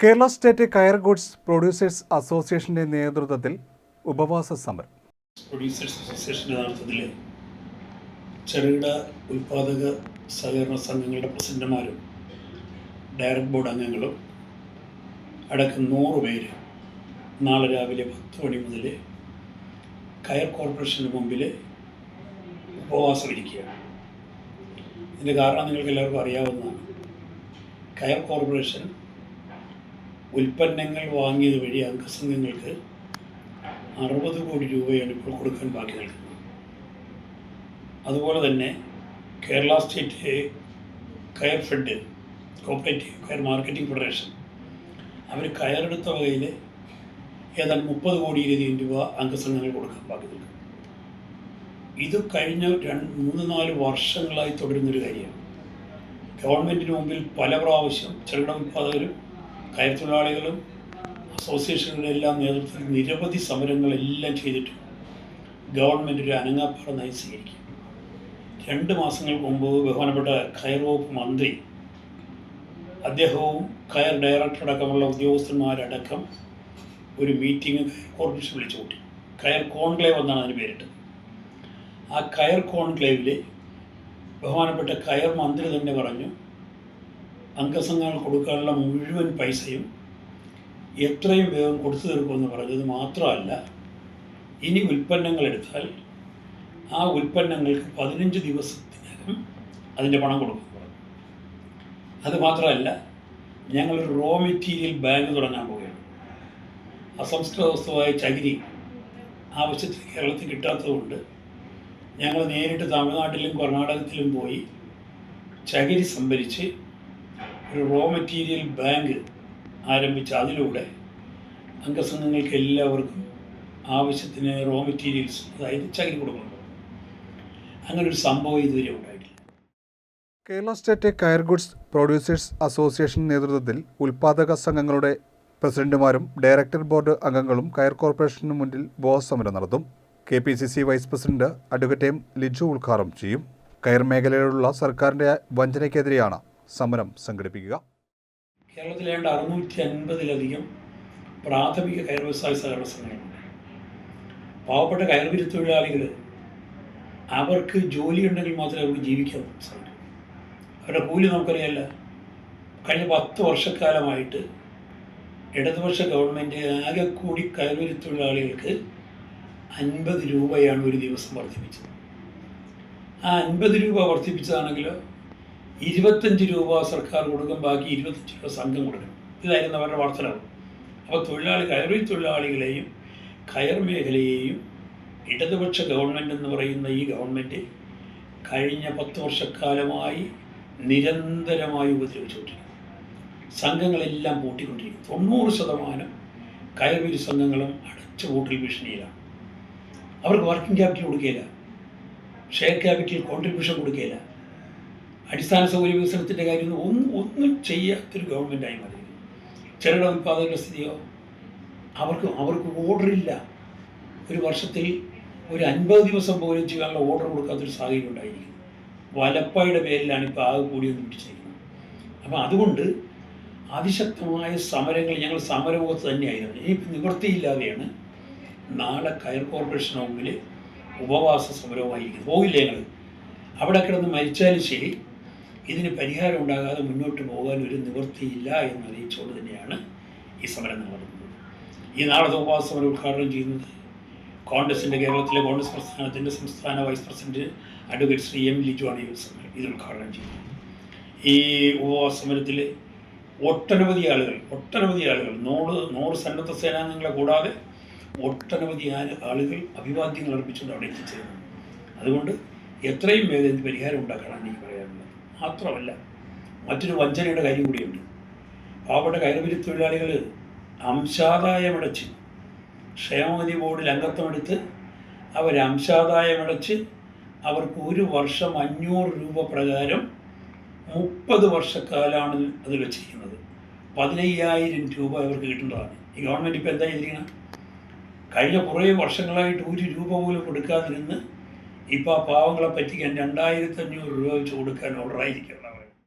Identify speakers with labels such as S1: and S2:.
S1: Kerala state coir goods producers അസോസിയേഷന്റെ നേതൃത്വത്തിൽ ഉപവാസ സമരം.
S2: പ്രൊഡ്യൂസേഴ്സ് അസോസിയേഷന്റെ നേതൃത്വത്തിൽ ചെറുകിട ഉൽപാദക സഹകരണ സംഘങ്ങളുടെ പ്രസിഡന്റുമാരും ഡയറക്ട് ബോർഡ് അംഗങ്ങളും അടക്കം നൂറ് പേര് നാളെ രാവിലെ പത്ത് മണി മുതൽ കയർ കോർപ്പറേഷന് മുമ്പിൽ ഉപവാസം ഇരിക്കുകയാണ് ഇതിന്റെ കാരണം നിങ്ങൾക്ക് എല്ലാവർക്കും അറിയാവുന്നതാണ്. കയർ കോർപ്പറേഷൻ ഉൽപ്പന്നങ്ങൾ വാങ്ങിയത് വഴി അംഗസംഘങ്ങൾക്ക് അറുപത് കോടി രൂപയാണ് ഇപ്പോൾ കൊടുക്കാൻ ബാക്കി നിൽക്കുന്നത്. അതുപോലെ തന്നെ Kerala state coir fed cooperative coir marketing federation അവർ കയറെടുത്ത വകയിൽ ഏതാണ്ട് മുപ്പത് കോടിയിലധികം രൂപ അംഗസംഘങ്ങൾ കൊടുക്കാൻ ബാക്കി നിൽക്കുന്നു. ഇത് കഴിഞ്ഞ രണ്ട് മൂന്ന് നാല് വർഷങ്ങളായി തുടരുന്നൊരു കാര്യമാണ്. ഗവൺമെന്റിന് മുമ്പിൽ പല പ്രാവശ്യം ചെറുകിട ഉൽപ്പാദകരും കയർ തൊഴിലാളികളും അസോസിയേഷനുകളുടെ എല്ലാം നേതൃത്വത്തിൽ നിരവധി സമരങ്ങളെല്ലാം ചെയ്തിട്ട് ഗവൺമെന്റ് ഒരു അനങ്ങാപ്പാറ നയം സ്വീകരിക്കും. രണ്ട് മാസങ്ങൾക്ക് മുമ്പ് ബഹുമാനപ്പെട്ട കയർ വകുപ്പ് മന്ത്രി അദ്ദേഹവും കയർ ഡയറക്ടർ അടക്കമുള്ള ഉദ്യോഗസ്ഥന്മാരടക്കം ഒരു മീറ്റിംഗ് കോർപ്പറേഷൻ വിളിച്ചു കൂട്ടി. കയർ കോൺക്ലേവ് എന്നാണ് അതിന് പേരിട്ടത്. ആ കയർ കോൺക്ലേവിൽ ബഹുമാനപ്പെട്ട കയർ മന്ത്രി തന്നെ പറഞ്ഞു അംഗസംഘങ്ങൾ കൊടുക്കാനുള്ള മുഴുവൻ പൈസയും എത്രയും വേഗം കൊടുത്തു തീർക്കുമെന്ന് പറഞ്ഞത് മാത്രമല്ല ഇനി ഉൽപ്പന്നങ്ങൾ എടുത്താൽ ആ ഉൽപ്പന്നങ്ങൾക്ക് പതിനഞ്ച് ദിവസത്തിനകം അതിന്റെ പണം കൊടുക്കും അത് മാത്രമല്ല ഞങ്ങളൊരു റോ മെറ്റീരിയൽ ബാങ്ക് തുടങ്ങാൻ പോവുകയാണ്. അസംസ്കൃത വസ്തുവായ ചകിരി ആവശ്യത്തിൽ കേരളത്തിൽ കിട്ടാത്തതുകൊണ്ട് ഞങ്ങൾ നേരിട്ട് തമിഴ്നാട്ടിലും കർണാടകത്തിലും പോയി ചകിരി സംഭരിച്ച് ഒരു റോ മെറ്റീരിയൽ ബാങ്ക് ആരംഭിച്ച അതിലൂടെ അംഗസംഘങ്ങൾക്ക് എല്ലാവർക്കും ആവശ്യത്തിന് റോ മെറ്റീരിയൽസ് അതായത് ചകിരി കൊടുക്കുന്നുണ്ട് ഒരു സംഭവം ഇതുവരെ ഉണ്ടായിട്ടില്ല.
S1: Kerala state coir goods producers association നേതൃത്വത്തിൽ ഉൽപാദക സംഘങ്ങളുടെ പ്രസിഡന്റുമാരും ഡയറക്ടർ ബോർഡ് അംഗങ്ങളും കയർ കോർപ്പറേഷന് മുന്നിൽ ബോധസമരം സമരം നടത്തും. K P C C vice president advocate M Liju ഉദ്ഘാടനം ചെയ്യും. കയർ മേഖലയിലുള്ള സർക്കാരിന്റെ വഞ്ചനയ്ക്കെതിരെയാണ് സമരം സംഘടിപ്പിക്കുക.
S2: കേരളത്തിലെ അറുന്നൂറ്റി അൻപതിലധികം പ്രാഥമിക കയർ വ്യവസായ സഹകരണ സംഘങ്ങളുണ്ട് പാവപ്പെട്ട കയർവിരി തൊഴിലാളികൾ അവർക്ക് ജോലി ഉണ്ടെങ്കിൽ മാത്രമേ അവർക്ക് ജീവിക്കാൻ സാധിക്കൂ. അവരുടെ കൂലി നമുക്കറിയാമല്ല കഴിഞ്ഞ പത്ത് വർഷക്കാലമായിട്ട് ഇടതുപക്ഷ ഗവൺമെന്റ് ആകെ കൂടി കയർവിരി തൊഴിലാളികൾക്ക് അൻപത് രൂപയാണ് ഒരു ദിവസം വർദ്ധിപ്പിച്ചത്. ആ അൻപത് രൂപ വർദ്ധിപ്പിച്ചതാണെങ്കിലോ ഇരുപത്തഞ്ച് രൂപ സർക്കാർ കൊടുക്കും ബാക്കി ഇരുപത്തഞ്ച് രൂപ സംഘം കൊടുക്കും. ഇതായിരുന്നു അവരുടെ വർധനവ്. അപ്പോൾ തൊഴിലാളി കയറി തൊഴിലാളികളെയും കയർ മേഖലയെയും ഇടതുപക്ഷ ഗവൺമെന്റ് എന്ന് പറയുന്ന ഈ ഗവൺമെന്റ് കഴിഞ്ഞ പത്ത് വർഷക്കാലമായി നിരന്തരമായി ഉപദ്രവിച്ചുകൊണ്ടിരിക്കുന്നു. സംഘങ്ങളെല്ലാം പൂട്ടിക്കൊണ്ടിരിക്കുന്നു. തൊണ്ണൂറ് ശതമാനം കയർവിരു സംഘങ്ങളും അടച്ചുപൂട്ടൽ ഭീഷണിയിലാണ്. അവർക്ക് വർക്കിംഗ് ക്യാപിറ്റൽ കൊടുക്കുകയില്ല. ഷെയർ ക്യാപിറ്റൽ കോൺട്രിബ്യൂഷൻ കൊടുക്കുകയില്ല. അടിസ്ഥാന സൗകര്യ വികസനത്തിന്റെ കാര്യം ഒന്നും ഒന്നും ചെയ്യാത്തൊരു ഗവൺമെന്റായി മാറി. ചെറുകിട ഉൽപ്പാദകരുടെ സ്ഥിതിയോ? അവർക്ക് അവർക്ക് ഓർഡറില്ല ഒരു വർഷത്തിൽ ഒരു അൻപത് ദിവസം പോലും ചെയ്യാനുള്ള ഓർഡർ കൊടുക്കാത്തൊരു സാഹചര്യം ഉണ്ടായിരിക്കും വലപ്പയുടെ പേരിലാണ് ഇപ്പോൾ ആകെ കൂടിയൊന്നും പിടിച്ചിരിക്കുന്നത്. അപ്പം അതുകൊണ്ട് അതിശക്തമായ സമരങ്ങൾ ഞങ്ങൾ സമരമുഖത്ത് തന്നെയായിരുന്നു. ഇനിയിപ്പോൾ നിവൃത്തിയില്ലാതെയാണ് നാളെ കയർ കോർപ്പറേഷൻ മുമ്പിൽ ഉപവാസ സമരവുമായിരിക്കുന്നത്. പോകില്ല ഞങ്ങൾ അവിടെ കിടന്ന് മരിച്ചാലും ശരി. ഇതിന് പരിഹാരം ഉണ്ടാകാതെ മുന്നോട്ട് പോകാൻ ഒരു നിവൃത്തിയില്ല എന്ന് അറിയിച്ചുകൊണ്ട് തന്നെയാണ് ഈ സമരം നടത്തുന്നത് ഈ നാളെ ഉപവാസ സമരം ഉദ്ഘാടനം ചെയ്യുന്നത് കോൺഗ്രസിന്റെ കേരളത്തിലെ കോൺഗ്രസ് പ്രസ്ഥാനത്തിന്റെ സംസ്ഥാന vice president advocate Shri M ലിജുവാണ് ഈ സമരം ഇത് ഉദ്ഘാടനം ചെയ്യുന്നത്. ഈ ഉപവാസ സമരത്തിൽ ഒട്ടനവധി ആളുകൾ ഒട്ടനവധി ആളുകൾ നൂറ് നൂറ് സന്നദ്ധ സേനാംഗങ്ങളെ കൂടാതെ ഒട്ടനവധി ആളുകൾ അഭിവാദ്യങ്ങൾ അർപ്പിച്ചുകൊണ്ട് അവിടെ എത്തിച്ചേരുന്നു. അതുകൊണ്ട് എത്രയും വേഗം പരിഹാരം ഉണ്ടാക്കാനാണ് എനിക്ക് പറയാനുള്ളത്. മാത്രമല്ല മറ്റൊരു വഞ്ചനയുടെ കാര്യം കൂടിയുണ്ട്. പാവപ്പെട്ട കയറുപിരി തൊഴിലാളികൾ അംശാദായമടച്ച് ക്ഷേമനിധി ബോർഡിൽ അംഗത്വമെടുത്ത് അവർ അംശാദായമടച്ച് അവർക്ക് ഒരു വർഷം അഞ്ഞൂറ് രൂപ പ്രകാരം മുപ്പത് വർഷക്കാലാണ് അത് വെച്ചിരിക്കുന്നത്. പതിനയ്യായിരം രൂപ അവർക്ക് കിട്ടുന്നതാണ്. ഈ ഗവൺമെന്റ് ഇപ്പോൾ എന്താ ചെയ്തിരിക്കുന്നത് കഴിഞ്ഞ കുറേ വർഷങ്ങളായിട്ട് ഒരു രൂപ പോലും കൊടുക്കാതിരുന്ന് ഇപ്പോൾ പാവങ്ങളെ പറ്റിക്കാൻ രണ്ടായിരത്തി അഞ്ഞൂറ് രൂപ വെച്ച് കൊടുക്കാൻ ഓർഡറായിരിക്കണം